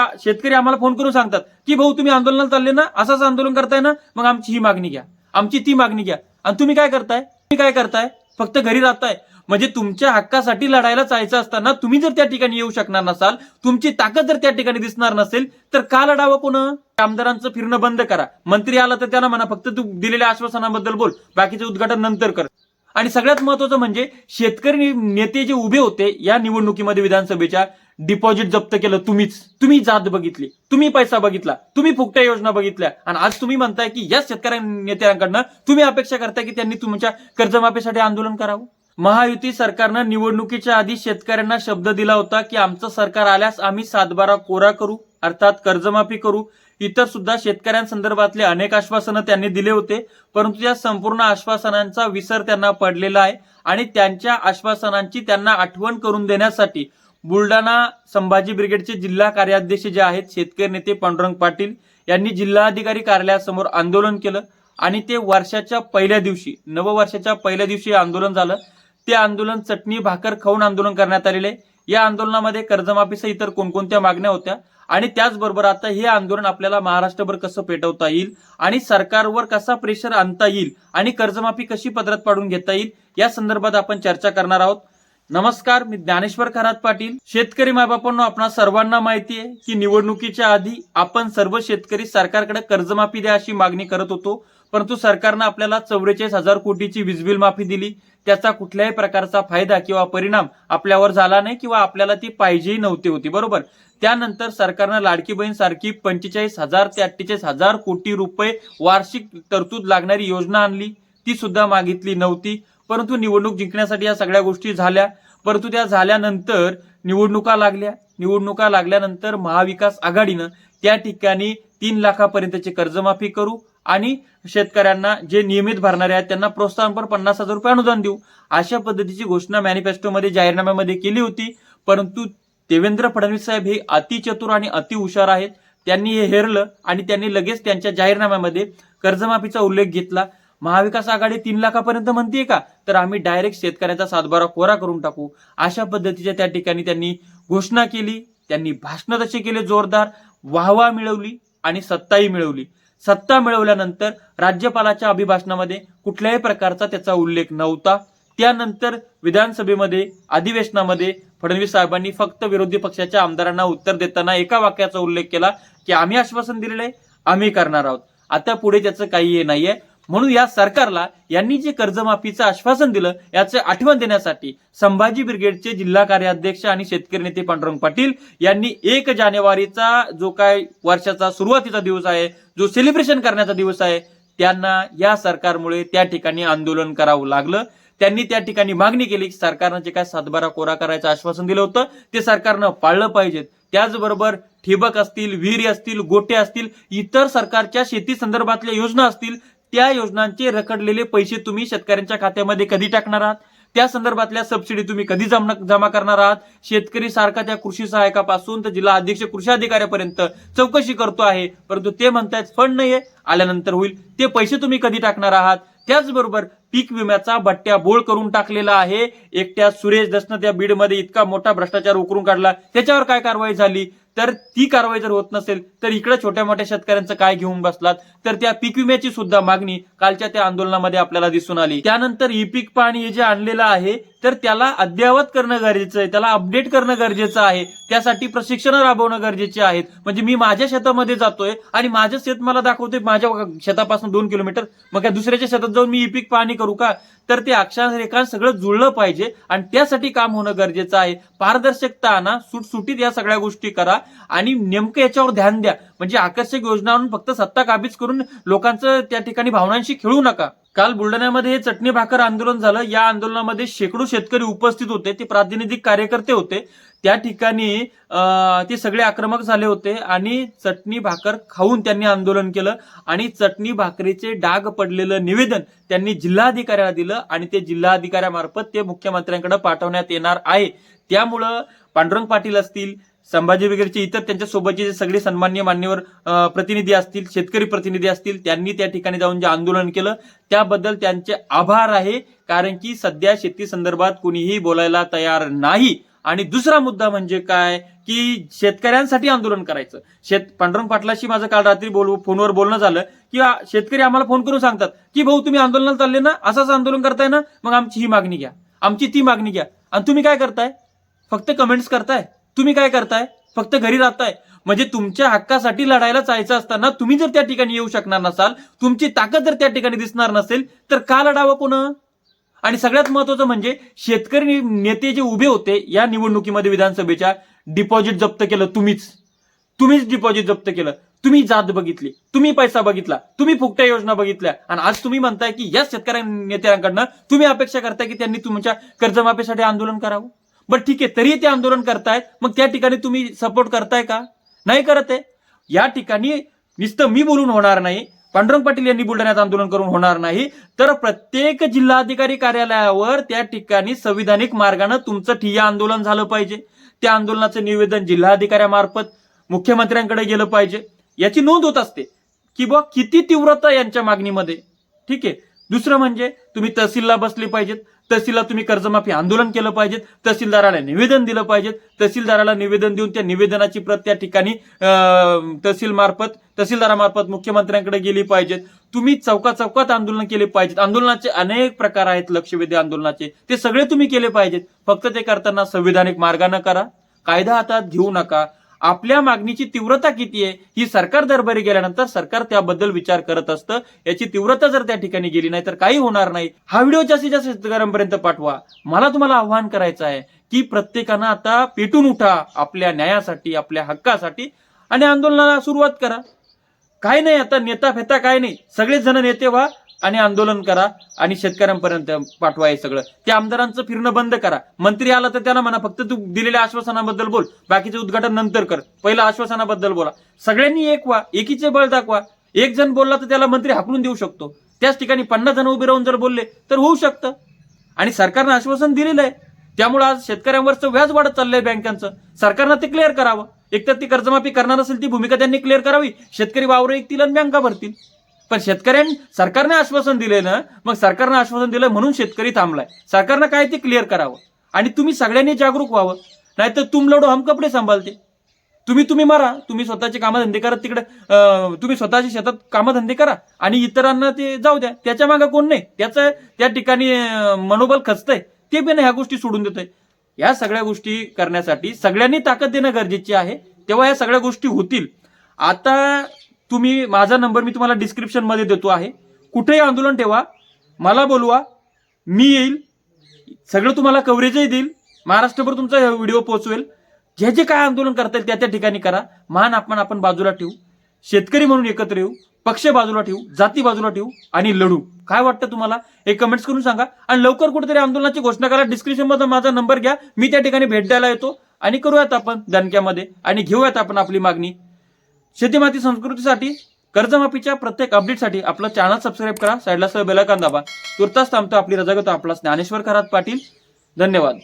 शेतकरी आम्हाला फोन करून सांगतात की भाऊ तुम्ही आंदोलनाला चालले ना? असंच आंदोलन करताय ना? मग आमची ही मागणी घ्या. आमची ती मागणी घ्या. आणि तुम्ही काय करताय? तुम्ही काय करताय? फक्त घरी राहताय. म्हणजे तुमच्या हक्कासाठी लढायला जायचं असताना तुम्ही जर त्या ठिकाणी येऊ शकणार नसाल तुमची ताकद जर त्या ठिकाणी दिसणार नसेल तर का लढावं पुन्हा? आमदारांचं फिरणं बंद करा. मंत्री आला तर त्याला म्हणा फक्त तू दिलेल्या आश्वासनाबद्दल बोल. बाकीचे उद्घाटन नंतर कर. आणि सगळ्यात महत्वाचं म्हणजे शेतकरी नेते जे उभे होते या निवडणुकीमध्ये विधानसभेच्या डिपॉझिट जप्त केलं तुम्हीच. तुम्ही जात बघितली. तुम्ही पैसा बघितला. तुम्ही फुकट्या योजना बघितल्या. आणि आज तुम्ही म्हणताय की या शेतकऱ्या नेत्यांकडनं तुम्ही अपेक्षा करताय की त्यांनी तुमच्या कर्जमाफीसाठी आंदोलन करावं? महायुती सरकारनं निवडणुकीच्या आधी शेतकऱ्यांना शब्द दिला होता की आमचं सरकार आल्यास आम्ही सातबारा कोरा करू अर्थात कर्जमाफी करू. इतर सुद्धा शेतकऱ्यांसंदर्भातले अनेक आश्वासनं त्यांनी दिले होते परंतु या संपूर्ण आश्वासनांचा विसर त्यांना पडलेला आहे. आणि त्यांच्या आश्वासनांची त्यांना आठवण करून देण्यासाठी बुलढाणा संभाजी ब्रिगेडचे जिल्हा कार्याध्यक्ष जे आहेत शेतकरी नेते पांडुरंग पाटील यांनी जिल्हाधिकारी कार्यालयासमोर आंदोलन केलं आणि ते वर्षाच्या पहिल्या दिवशी नववर्षाच्या पहिल्या दिवशी आंदोलन झालं. ते आंदोलन चटणी भाकर खाऊन आंदोलन करण्यात आलेले या आंदोलनामध्ये कर्जमाफीसह इतर कोणकोणत्या मागण्या होत्या आणि त्याचबरोबर आता हे आंदोलन आपल्याला महाराष्ट्रभर कसं पेटवता येईल आणि सरकारवर कसा प्रेशर आणता येईल आणि कर्जमाफी कशी पदरात पाडून घेता येईल या संदर्भात आपण चर्चा करणार आहोत. नमस्कार मी ज्ञानेश्वर खरात पाटील. शेतकरी माबापांनो आपणा सर्वांना माहिती आहे की निवडणुकीच्या आधी आपण सर्व शेतकरी सरकारकडे कर्जमाफी द्या अशी मागणी करत होतो. परंतु सरकारनं आपल्याला चौवेचाळीस हजार कोटीची वीज बिल माफी दिली. त्याचा कुठल्याही प्रकारचा फायदा किंवा परिणाम आपल्यावर झाला नाही किंवा आपल्याला ती पाहिजेही नव्हती होती. बरोबर? त्यानंतर सरकारनं लाडकी बहीण सारखी पंचेचाळीस हजार ते अठ्ठेचाळीस हजार कोटी रुपये वार्षिक तरतूद लागणारी योजना आणली. ती सुद्धा मागितली नव्हती. परंतु निवडणूक जिंकण्यासाठी या सगळ्या गोष्टी झाल्या. परंतु त्या झाल्यानंतर निवडणुका लागल्या. निवडणुका लागल्यानंतर महाविकास आघाडीनं त्या ठिकाणी तीन लाखापर्यंतची कर्जमाफी करू आणि शेतकऱ्यांना जे नियमित भरणारे आहेत त्यांना प्रोत्साहनपर पन्नास हजार रुपये अनुदान देऊ. अशा पद्धतीची घोषणा मॅनिफेस्टोमध्ये जाहीरनाम्यामध्ये केली होती. परंतु देवेंद्र फडणवीस साहेब हे अतिचतुर आणि अति हुशार आहेत. त्यांनी हे हेरलं आणि त्यांनी लगेच त्यांच्या जाहीरनाम्यामध्ये कर्जमाफीचा उल्लेख घेतला. महाविकास आघाडी तीन लाखापर्यंत म्हणते का? तर आम्ही डायरेक्ट शेतकऱ्याचा सातबारा कोरा करून टाकू. अशा पद्धतीच्या त्या ठिकाणी त्यांनी घोषणा केली. त्यांनी भाषणं तसे केले जोरदार. वाहवा मिळवली आणि सत्ताही मिळवली. सत्ता मिळवल्यानंतर राज्यपालाच्या अभिभाषणामध्ये कुठल्याही प्रकारचा त्याचा उल्लेख नव्हता. त्यानंतर विधानसभेमध्ये अधिवेशनामध्ये फडणवीस साहेबांनी फक्त विरोधी पक्षाच्या आमदारांना उत्तर देताना एका वाक्याचा उल्लेख केला की आम्ही आश्वासन दिलेलं आहे आम्ही करणार आहोत. आता पुढे त्याचं काही हे नाहीये. म्हणून या सरकारला यांनी जे कर्जमाफीचं आश्वासन दिलं याचे आठवण देण्यासाठी संभाजी ब्रिगेडचे जिल्हा कार्याध्यक्ष आणि शेतकरी नेते पांडुरंग पाटील यांनी एक जानेवारीचा जो काय वर्षाचा सुरुवातीचा दिवस आहे जो सेलिब्रेशन करण्याचा दिवस आहे त्यांना या सरकारमुळे त्या ठिकाणी आंदोलन करावं लागलं. त्यांनी त्या ठिकाणी मागणी केली की सरकारनं जे काय सातबारा कोरा करायचं आश्वासन दिलं होतं ते सरकारनं पाळलं पाहिजेत. त्याचबरोबर ठिबक असतील विहिरी असतील गोटे असतील इतर सरकारच्या शेती संदर्भातल्या योजना असतील त्या योजनांचे रखडलेले पैसे तुम्ही शेतकऱ्यांच्या खात्यामध्ये कधी टाकणार आहात? त्या संदर्भातल्या सबसिडी तुम्ही कधी जमा करणार आहात? शेतकरी सारखा त्या कृषी सहायकापासून तर जिल्हा अध्यक्ष कृषी अधिकाऱ्यापर्यंत चौकशी करतो आहे. परंतु ते म्हणतायत फंड नाहीये आल्यानंतर होईल. ते पैसे तुम्ही कधी टाकणार आहात? त्याचबरोबर पीक विम्याचा बट्ट्या बोळ करून टाकलेला आहे. एकट्या सुरेश दसनं त्या बीडमध्ये इतका मोठा भ्रष्टाचार उकरून काढला. त्याच्यावर काय कारवाई झाली? तर ती कारवाई जर होत नसेल तर इकडे छोट्या मोठ्या शेतकऱ्यांचं काय घेऊन बसलात? तर त्या पीक विम्याची सुद्धा मागणी कालच्या त्या आंदोलनामध्ये आपल्याला दिसून आली. त्यानंतर ई पीक पाणी हे जे आणलेलं आहे तर त्याला अद्ययावत करणं गरजेचं आहे. त्याला अपडेट करणं गरजेचं आहे. त्यासाठी प्रशिक्षण राबवणं गरजेचे आहेत. म्हणजे मी माझ्या शेतामध्ये जातोय आणि माझं शेत मला दाखवतोय. माझ्या शेतापासून दोन किलोमीटर. मग काय दुसऱ्याच्या शेतात जाऊन मी ई पीक पाणी करू का? तर ते अक्षररेखा सगळं जुळलं पाहिजे आणि त्यासाठी काम होणं गरजेचं आहे. पारदर्शकता आणा सुटसुटीत या सगळ्या गोष्टी करा आणि नेमकं याच्यावर ध्यान द्या. म्हणजे आकर्षक योजना फक्त सत्ता काबीज करून लोकांचं त्या ठिकाणी भावनांशी खेळू नका. काल बुलढाण्यामध्ये हे चटणी भाकर आंदोलन झालं. या आंदोलनामध्ये शेकडो शेतकरी उपस्थित होते. ते प्रातिनिधिक कार्यकर्ते होते. त्या ठिकाणी ते सगळे आक्रमक झाले होते आणि चटणी भाकर खाऊन त्यांनी आंदोलन केलं आणि चटणी भाकरीचे डाग पडलेलं निवेदन त्यांनी जिल्हाधिकाऱ्याला दिलं आणि ते जिल्हाधिकाऱ्यामार्फत ते मुख्यमंत्र्यांकडे पाठवण्यात येणार आहे. त्यामुळं पांडुरंग पाटील असतील संभाजी वगैरेचे इतर त्यांच्या सोबतचे जे सगळे सन्मान्य मान्यवर प्रतिनिधी असतील शेतकरी प्रतिनिधी असतील त्यांनी त्या ठिकाणी जाऊन जे आंदोलन केलं त्याबद्दल त्यांचे आभार आहे. कारण की सध्या शेती संदर्भात कुणीही बोलायला तयार नाही. आणि दुसरा मुद्दा म्हणजे काय? की शेतकऱ्यांसाठी आंदोलन करायचं. शेत पांडुरंग पाटलाशी माझं काल रात्री बोल फोनवर बोलणं झालं की शेतकरी आम्हाला फोन करून सांगतात की भाऊ तुम्ही आंदोलनाला चालले ना? असंच आंदोलन करताय ना? मग आमची ही मागणी घ्या. आमची ती मागणी घ्या. आणि तुम्ही काय करताय? फक्त कमेंट्स करताय. तुम्ही काय करताय? फक्त घरी राहताय. म्हणजे तुमच्या हक्कासाठी लढायला जायचं असताना तुम्ही जर त्या ठिकाणी येऊ शकणार नसाल तुमची ताकद जर त्या ठिकाणी दिसणार नसेल तर का लढावं कोण आणि सगळ्यात महत्वाचं म्हणजे शेतकरी नेते जे उभे होते या निवडणुकीमध्ये विधानसभेच्या डिपॉझिट जप्त केलं तुम्हीच. तुम्हीच डिपॉझिट जप्त केलं. तुम्ही जात बघितली. तुम्ही पैसा बघितला. तुम्ही फुकट्या योजना बघितल्या. आणि आज तुम्ही म्हणताय की या शेतकऱ्या नेत्यांकडनं तुम्ही अपेक्षा करताय की त्यांनी तुमच्या कर्जमाफीसाठी आंदोलन करावं? बरं ठीक आहे तरी ते आंदोलन करतायत मग त्या ठिकाणी तुम्ही सपोर्ट करताय का? नाही करत आहे. या ठिकाणी नुसतं मी बोलून होणार नाही पांडुरंग पाटील यांनी बुलढाण्यात आंदोलन करून होणार नाही तर प्रत्येक जिल्हाधिकारी कार्यालयावर त्या ठिकाणी संविधानिक मार्गानं तुमचं ठिय्या आंदोलन झालं पाहिजे. त्या आंदोलनाचं निवेदन जिल्हाधिकाऱ्यामार्फत मुख्यमंत्र्यांकडे गेलं पाहिजे. याची नोंद होत असते की बुवा किती तीव्रता यांच्या मागणीमध्ये. ठीक आहे. दुसरं म्हणजे तुम्ही तहसीलला बसले पाहिजेत. तहसीलला तुम्ही कर्जमाफी आंदोलन केलं पाहिजे तहसीलदाराला निवेदन दिलं पाहिजे तहसीलदाराला निवेदन देऊन त्या निवेदनाची प्रत त्या ठिकाणी तहसीलमार्फत तहसील मार्फत तहसीलदारामार्फत मुख्यमंत्र्यांकडे गेली पाहिजेत. तुम्ही चौका चौकात आंदोलन केले पाहिजेत. आंदोलनाचे अनेक प्रकार आहेत लक्षवेधी आंदोलनाचे. ते सगळे तुम्ही केले पाहिजेत. फक्त ते करताना संविधानिक मार्गाने करा. कायदा हातात घेऊ नका. आपल्या मागणीची तीव्रता किती आहे ही सरकार दरबारी गेल्यानंतर सरकार त्याबद्दल विचार करत असतं. याची तीव्रता जर त्या ठिकाणी गेली नाही तर काही होणार नाही. हा व्हिडिओ जास्तीत जास्त शेतकऱ्यांपर्यंत पाठवा. मला तुम्हाला आव्हान करायचं आहे की प्रत्येकानं आता पेटून उठा आपल्या न्यायासाठी आपल्या हक्कासाठी आणि आंदोलनाला सुरुवात करा. काय नाही आता नेता फेता काय नाही. सगळेच जण नेते व्हा. आणि आंदोलन करा आणि शेतकऱ्यांपर्यंत पाठवा हे सगळं. ते आमदारांचं फिरणं बंद करा. मंत्री आला तर त्याला म्हणा फक्त तू दिलेल्या आश्वासनाबद्दल बोल. बाकीचे उद्घाटन नंतर कर. पहिलं आश्वासनाबद्दल बोला. सगळ्यांनी एक व्हा एकीचे बळ दाखवा. एक जण बोलला तर त्याला मंत्री हाकलून देऊ शकतो. त्याच ठिकाणी पन्नास जण उभे राहून जर बोलले तर होऊ शकतं. आणि सरकारनं आश्वासन दिलेलं आहे. त्यामुळे आज शेतकऱ्यांवरचं व्याज वाढत चाललंय बँकांचं. सरकारनं ते क्लिअर करावं. एकतर ती कर्जमाफी करणार असेल ती भूमिका त्यांनी क्लिअर करावी. शेतकरी वावर ऐकतील आणि बँका भरतील. पण शेतकऱ्यांनी सरकारने आश्वासन दिले ना मग सरकारनं आश्वासन दिलं म्हणून शेतकरी थांबलाय. सरकारनं काय ते क्लिअर करावं? आणि तुम्ही सगळ्यांनी जागरूक व्हावं. नाहीतर तुम लढो हम कपडे सांभाळते तुम्ही तुम्ही मारा तुम्ही स्वतःचे कामधंदे करा तिकडे तुम्ही स्वतःच्या शेतात कामधंदे करा आणि इतरांना ते जाऊ द्या. त्याच्यामागे कोण नाही. त्याचं त्या ठिकाणी मनोबल खचतंय. ते पण ह्या गोष्टी सोडून देतोय. या सगळ्या गोष्टी करण्यासाठी सगळ्यांनी ताकद देणं गरजेचे आहे. तेव्हा या सगळ्या गोष्टी होतील. आता तुम्ही माझा नंबर मी तुम्हाला डिस्क्रिप्शनमध्ये देतो आहे. कुठेही आंदोलन ठेवा. मला बोलवा. मी येईल. सगळं तुम्हाला कव्हरेजही देईल. महाराष्ट्रभर तुमचा व्हिडिओ पोहोचवेल. जे जे काय आंदोलन करता येईल त्या त्या ठिकाणी करा. मान आपण आपण बाजूला ठेवू. शेतकरी म्हणून एकत्र येऊ. पक्ष बाजूला ठेवू. जाती बाजूला ठेवू आणि लढू. काय वाटतं तुम्हाला? हे कमेंट्स करून सांगा. आणि लवकर कुठेतरी आंदोलनाची घोषणा करा. डिस्क्रिप्शनमध्ये माझा नंबर घ्या. मी त्या ठिकाणी भेट द्यायला येतो. आणि करूयात आपण दणक्यामध्ये. आणि घेऊयात आपण आपली मागणी. शेतीमाती संस्कृतीसाठी कर्जमाफीच्या प्रत्येक अपडेटसाठी आपलं चॅनल सबस्क्राईब करा. साईडला सह बेलायकॉन दाबा. तुर्तास थांबतो आपली रजा घेतो आपला ज्ञानेश्वर खरात पाटील. धन्यवाद.